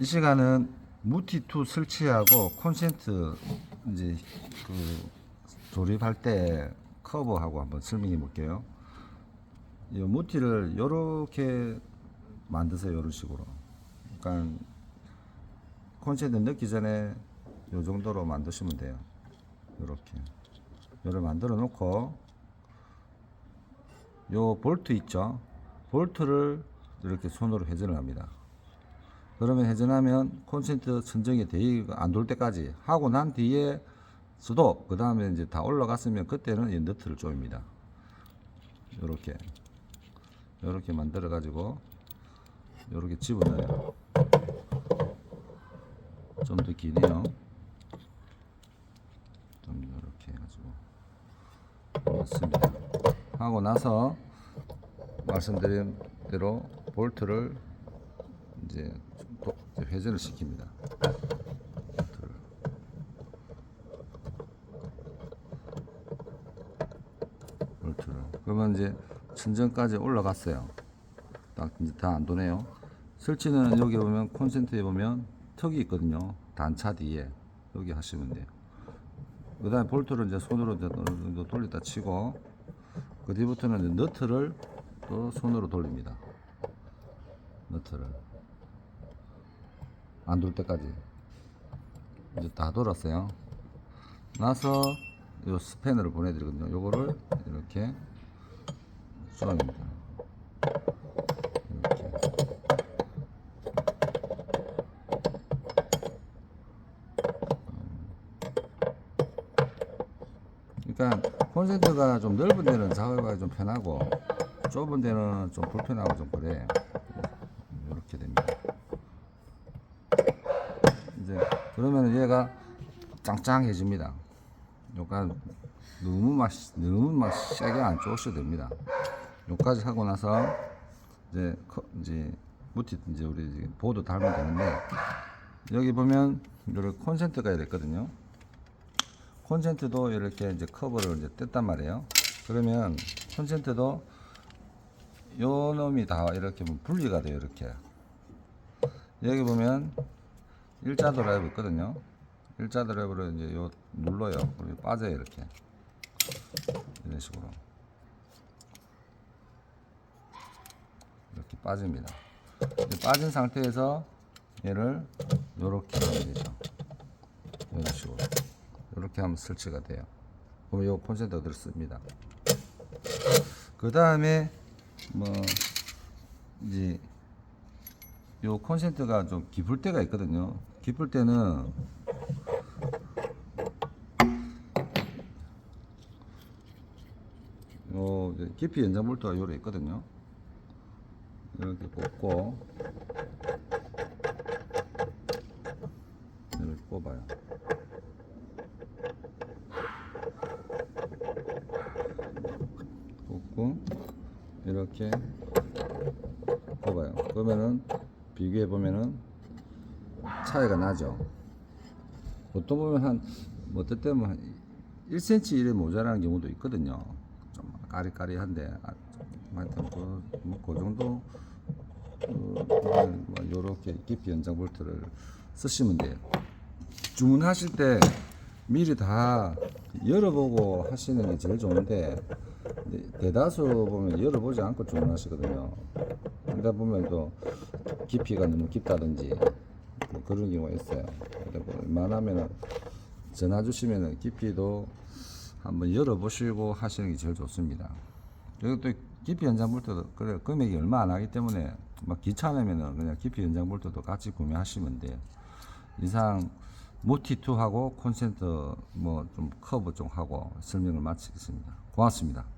이 시간은 무티2 설치하고 콘센트 이제 그 조립할 때 커버하고 한번 설명해 볼게요. 이 무티를 요렇게 만드세요. 이런 식으로. 그러니까 콘센트 넣기 전에 요 정도로 만드시면 돼요. 요렇게. 요를 만들어 놓고 요 볼트 있죠? 볼트를 이렇게 손으로 회전을 합니다. 그러면 회전하면 콘센트 선정이 안돌 때까지 하고 난 뒤에 스톱 그 다음에 이제 다 올라갔으면 그때는 이 너트를 조입니다. 요렇게. 요렇게 만들어 가지고 요렇게 집어넣어요. 좀 더 기네요. 좀 요렇게 해가지고 넣습니다. 하고 나서 말씀드린 대로 볼트를 이제 회전을 시킵니다. 볼트를. 그러면 이제 천정까지 올라갔어요. 딱 이제 다 안 도네요. 설치는 여기 보면 콘센트에 보면 턱이 있거든요. 단차 뒤에 여기 하시면 돼요. 그 다음에 볼트를 이제 손으로 어느 정도 돌렸다 치고 그 뒤부터는 이제 너트를 또 손으로 돌립니다. 너트를 안 돌 때까지 이제 다 돌았어요. 나서 요 스패너를 보내드리거든요. 요거를 이렇게 쏘입니다. 이렇게 그러니까 콘센트가 좀 넓은 데는 작업하기 좀 편하고 좁은 데는 좀 불편하고 좀 그래. 이렇게 됩니다. 이제 그러면 얘가 짱짱해집니다. 약간 너무 막 너무 막 세게 안 쪼셔도 됩니다. 요까지 하고 나서 이제 커- 이제 무티 이제 우리 보드 달면 되는데 여기 보면 이렇게 콘센트가 있거든요. 콘센트도 이렇게 이제 커버를 이제 뗐단 말이에요. 그러면 콘센트도 요 놈이 다 이렇게 뭐 분리가 돼요. 이렇게 여기 보면 일자 드라이브 있거든요. 일자 드라이브를 이제 요 눌러요. 그리고 빠져요 이렇게 이런 식으로 이렇게 빠집니다. 빠진 상태에서 얘를 요렇게 하면 되죠. 이런 식으로 이렇게 하면 설치가 돼요. 그럼 요 콘센트가 들습니다. 그 다음에 뭐 이제 요 콘센트가 좀 깊을 때가 있거든요. 깊을 때는 요 깊이 연장 볼트가 요래 있거든요. 이렇게 뽑고 이렇게 뽑아요. 뽑고 이렇게 뽑아요. 그러면은 비교해 보면은 차이가 나죠. 보통 보면 한뭐 어떨 때는 한 1cm 이래 모자라는 경우도 있거든요. 좀 까리까리한데 아, 좀 하여튼 그, 뭐, 그 정도 어, 뭐 요렇게 깊이 연장 볼트를 쓰시면 돼요. 주문하실 때 미리 다 열어보고 하시는 게 제일 좋은데 대다수 보면 열어보지 않고 주문하시거든요. 그러다 보면 또 깊이가 너무 깊다든지 뭐 그런 경우가 있어요. 뭐 웬만하면 전화 주시면 깊이도 한번 열어보시고 하시는 게 제일 좋습니다. 그리고 또 깊이 연장 볼트도 그래 금액이 얼마 안 하기 때문에 막 귀찮으면은 그냥 깊이 연장 볼트도 같이 구매하시면 돼요. 이상 모티2하고 콘센트 뭐 좀 커브 좀 하고 설명을 마치겠습니다. 고맙습니다.